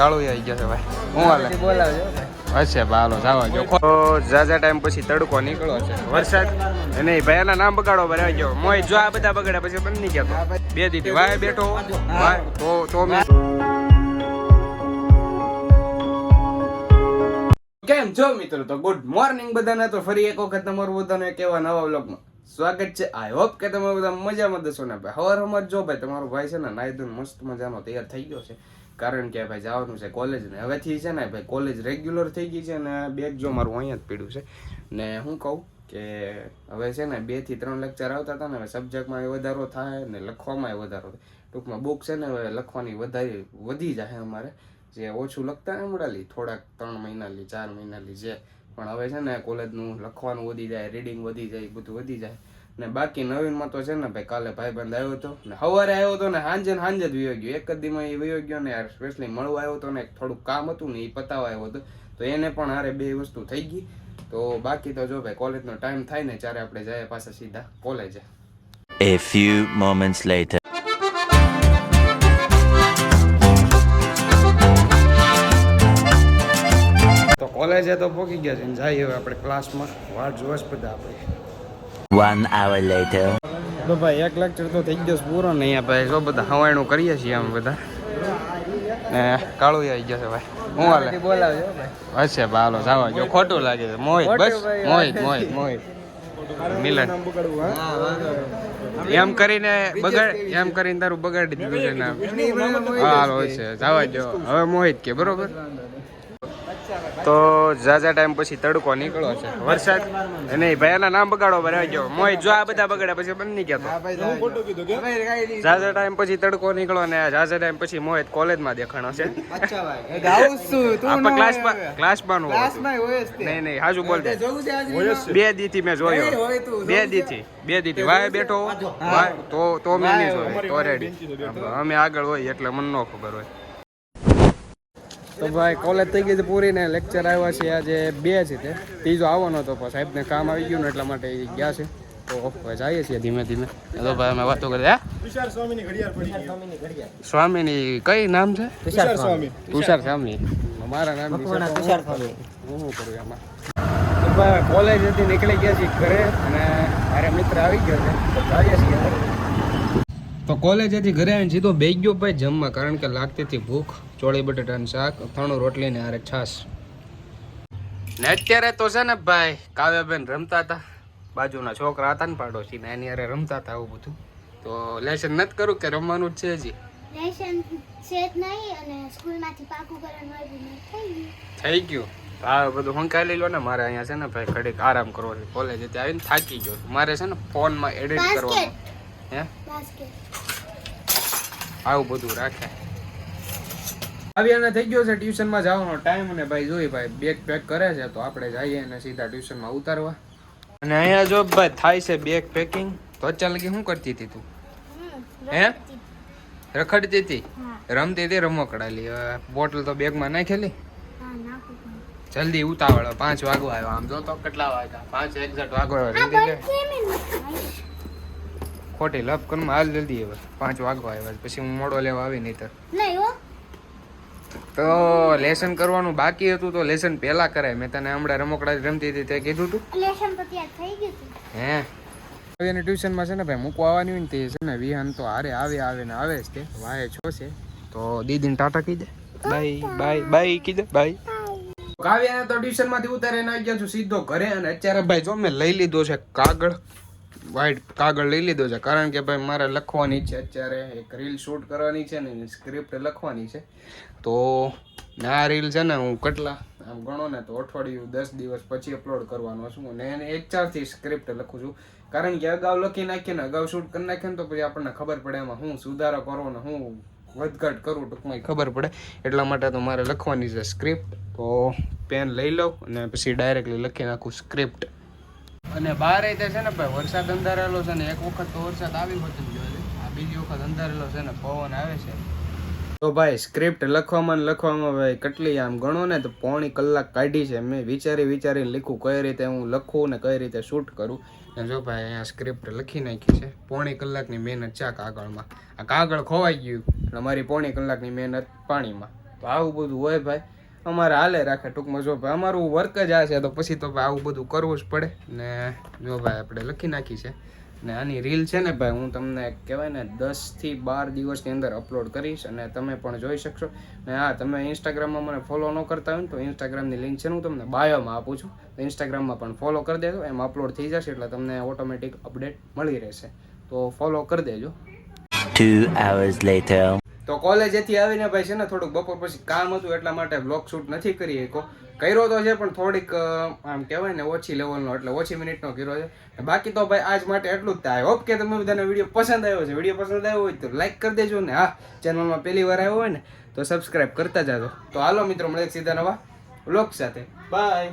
કાળું આવી ગયો છે ભાઈ. હું હાલે? બોલાવજો અચ્છા બાલો જાવા જો ઝાઝા ટાઈમ પછી તડકો નીકળો છે. વરસાદ નહીં ભાઈ એના નામ બગાડો ભરાઈ ગયો. મોય જો આ બધા બગાડ્યા પછી બંધ નહીં ગયો બે દીધી વાય બેઠો વાય તો તો મેં કેમ છો મિત્રો? તો ગુડ મોર્નિંગ બધાને. તો ફરી એક વખત તમારું બધાને એક એવા નવા વ્લોગમાં સ્વાગત છે. આઈ હોપ કે તમે બધા મજામાં દશો ને ભાઈ. હવાર હવાર જો ભાઈ તમારો ભાઈ છે ને નાઈ મસ્ત મજાનો તૈયાર થઈ ગયો છે. કારણ કે ભાઈ જવાનું છે કોલેજ ને. હવેથી છે ને ભાઈ કોલેજ રેગ્યુલર થઈ ગઈ છે ને બેગ જો મારું અહીંયા જ પીડ્યું છે. ને હું કહું કે હવે છે ને બેથી ત્રણ લેક્ચર આવતા હતા ને, હવે સબ્જેક્ટમાં વધારો થાય ને લખવામાં વધારો થાય. ટૂંકમાં બુક છે ને હવે લખવાની વધારે વધી જાય અમારે. જે ઓછું લખતા ને મળેલી થોડાક ત્રણ મહિનાની, ચાર મહિનાની જે. પણ હવે છે ને કોલેજનું લખવાનું વધી જાય રીડિંગ વધી જાય બધું વધી જાય. ને બાકી નવીનમાં તો છે ને ભાઈ કાલે ભાઈબંધ આવ્યો હતો ને સવારે આવ્યો હતો ને સાંજે ને સાંજે જ વયો ગયો. એક જ દીમાં એ વયો ગયો ને યાર સ્પેશલી મળવા આવ્યો હતો ને થોડુંક કામ હતું ને એ પતાવવા આવ્યો હતો. તો એને પણ હારે બે વસ્તુ થઈ ગઈ. તો બાકી તો જો ભાઈ કોલેજનો ટાઈમ થાય ને ત્યારે આપણે જઈએ પાછા સીધા કોલેજે. A few moments later. તો કોલેજે તો પહોંચી ગયા છે ને જઈએ હવે આપણે ક્લાસમાં વાટ જોવા જ બધા આપણે. One hour later. તો ભાઈ એક લેક્ચર તો થઈ ગયો પૂરો ને અહીંયા ભાઈ જો બધા હવાયણું કરીએ છીએ આમ બધા. ને કાળું આવી ગયો છે ભાઈ. હું હાલે? બોલાવજો ભાઈ. અચ્છા ભાલો જાવા જો ખોટું લાગે છે. મોહિત બસ મોહિત મોહિત મોહિત. મિલન. એમ કરીને બગાડ એમ કરીને તારું બગાડી દીધું છે ને હાલો છે. જવા જો હવે મોહિત કે બરોબર? તો ઝાઝા ટાઈમ પછી તડકો નીકળો છે. વરસાદ. નહીં ભાઈ એના નામ બગાડો ભરાઈ ગયો. મોય જો આ બધા બગાડ્યા પછી બંધ નહીં કહેતો. ઝાઝા ટાઈમ પછી તડકો નીકળો ને ઝાઝા ટાઈમ પછી મોહિત કોલેજમાં દેખાણો છે. અચ્છા ક્લાસ આવું છું તું આપણે ક્લાસમાં ક્લાસમાં નહીં નહીં હાજુ બોલ દે. બે દીથી મેં જોયો. એ હોય તું, બે. દીથી બે દીથી. વાય બેઠો? તો તો મેં નહીં જોયો. તો રેડી અમે આગળ હોય એટલે મને ન ખબર હોય. તો ભાઈ કોલેજ થઈ ગઈ છે પૂરી ને લેક્ચર આવ્યા છે આજે બે છે તે. ત્રીજો આવવાનો હતો પણ સાહેબને કામ આવી ગયું ને એટલા માટે એ ગયા છે. તો હવે જઈએ છીએ ધીમે ધીમે. તો ભાઈ અમે વાતો કરીએ સ્વામીની કઈ નામ છે? તુષાર સ્વામી. તુષાર સ્વામી. મારા નામ તુષાર સ્વામી. હું શું કરું એમાં? તો ભાઈ કોલેજ હતી નીકળી ગયા છીએ ઘરે અને મારા મિત્ર આવી ગયો છે. તો જઈએ છીએ તો કોલેજ હતી ઘરે આવીને સીધો બે ગયો ભાઈ જમવા કારણ કે લાગતી હતી ભૂખ. ચોળી બટેટાનું શાક અથાણું રોટલી ને હારે છાશ. ને અત્યારે તો છે ને ભાઈ કાવ્યાબેન રમતા હતા. બાજુના છોકરા હતા ને પાડોશી ને એની હારે રમતા હતા આવું બધું. તો લેસન નથી કરું કે રમવાનું જ છે હજી? લેશન છે જ નહીં અને સ્કૂલમાંથી પાકું કરવાનું થઈ ગયું. થઈ ગયું? આ બધું હંકાલી લો ને મારે અહીંયા છે ને ભાઈ ઘડીક આરામ કરવો છે. કોલેજ આવીને થાકી ગયો મારે છે ને ફોનમાં એડિટ કરવાનું. હે? આવું બધું રાખે. આવ્યાને થઈ ગયો છે ટ્યુશનમાં જવાનો ટાઈમ અને ભાઈ જોઈ ભાઈ બેગ પેક કરે છે તો આપણે જઈએ અને સીધા ટ્યુશનમાં ઉતારવા. અને અહીંયા જો ભાઈ થાય છે બેગ પેકિંગ તો અત્યાર લગી શું કરતી હતી તું? હે? રખડતી હતી. રમતી હતી રમકડાલી હવે બોટલ તો બેગમાં નાખેલી. જલ્દી ઉતાવળ પાંચ વાગવા આવ્યો. આમ જો તો કેટલા વાગ્યા? પાંચ એક્ઝેક્ટ વાગવા આ આવ્યો જલ્દી બંધ કેમ એમ થાય? ખોટી લપ કરમાં હાલ જલ્દી હવે. પાંચ વાગવા આવ્યા પછી હું મોડો લેવા આવી નહીં તો. તો લેસન કરવાનું બાકી હતું તો લેસન પહેલા કરાય. મેં તને હમણાં રમકડા રમતી હતી તે કીધું તું. લેસન તો ત્યાં થઈ ગયું હે? એને ટ્યુશનમાં છે ને ભાઈ મૂકવા આવવાની હોય ને તે છે ને વિહાન તો હારે આવે આવે ને આવે જ તે. વાય છો છે. તો દીદીને ટાટા કહી દે. Bye bye. બાય. કહી દે. બાય. કાવ્યાને તો ટ્યુશનમાંથી ઉતારીને આવી ગયા છું. સીધો ઘરે અને અત્યારે ભાઈ જો મેં લઈ લીધો છે કાગળ. વ્હાઈટ કાગળ લઈ લીધો છે. કારણ કે ભાઈ મારે લખવાની છે અત્યારે એક રીલ શૂટ કરવાની છે ને સ્ક્રિપ્ટ લખવાની છે. તો આ રીલ છે ને હું કેટલા આમ ગણો ને તો અઠવાડિયું દસ દિવસ પછી અપલોડ કરવાનો છું અને એને એક ચારથી સ્ક્રિપ્ટ લખું છું. કારણ કે અગાઉ લખી નાખીએ ને અગાઉ શૂટ કરી નાખીએ ને તો પછી આપણને ખબર પડે એમાં હું સુધારો કરવો ને હું વધઘટ કરું ટૂંકમાં ખબર પડે. એટલા માટે તો મારે લખવાની છે સ્ક્રિપ્ટ તો પેન લઈ લઉં અને પછી ડાયરેક્ટલી લખી નાખું સ્ક્રિપ્ટ અને બહાર તે છે ને ભાઈ, વરસાદ અંધારેલો છે ને એક વખત તો વરસાદ આવી હોતું જોઈએ આ બીજી વખત અંધારેલો છે ને પવન આવે છે. તો ભાઈ સ્ક્રિપ્ટ લખવામાં લખવામાં ભાઈ, કેટલી આમ ગણો ને તો પોણી કલાક કાઢી છે. મેં વિચારી વિચારીને લખ્યું કઈ રીતે હું લખું ને કઈ રીતે શૂટ કરું. ને જો ભાઈ, અહીંયા સ્ક્રિપ્ટ લખી નાખી છે. પોણી કલાકની મહેનત છે આ કાગળમાં. આ કાગળ ખોવાઈ ગયું. અને મારી પોણી કલાકની મહેનત પાણીમાં. તો આવું બધું હોય ભાઈ. અમારે હાલે રાખે ટૂંકમાં જો ભાઈ, અમારું વર્ક જ આ છે, તો પછી તો ભાઈ આવું બધું કરવું જ પડે. ને જો ભાઈ, આપણે લખી નાખી છે. ને આની રીલ છે ને ભાઈ, હું તમને કહેવાય ને દસથી બાર દિવસની અંદર અપલોડ કરીશ અને તમે પણ જોઈ શકશો. ને હા, તમે ઇન્સ્ટાગ્રામમાં મને ફોલો ન કરતા હોય ને, તો ઇન્સ્ટાગ્રામની લિંક છે હું તમને બાયોમાં આપું છું. તો ઇન્સ્ટાગ્રામમાં પણ ફોલો કરી દેજો, એમાં અપલોડ થઈ જશે એટલે તમને ઓટોમેટિક અપડેટ મળી રહેશે. તો ફોલો કરી દેજો. Two hours later. તો કોલેજેથી આવીને ભાઈ છે ને થોડુંક બપોર પછી કામ હતું એટલા માટે બ્લોગ શૂટ નથી કરી શકો કર્યો તો છે, પણ થોડીક આમ કહેવાય ને ઓછી લેવલનો એટલે ઓછી મિનિટનો કર્યો છે. બાકી તો ભાઈ આજ માટે એટલું જ થાય. હોપ કે તમે બધાને વીડિયો પસંદ આવ્યો છે વીડિયો પસંદ આવ્યો હોય તો લાઈક કરી દેજો ને. હા ચેનલમાં પહેલી વાર આવ્યો હોય ને, તો સબસ્ક્રાઈબ કરતા જાજો. તો હાલો મિત્રો મળે સીધા નવા બ્લોગ સાથે. બાય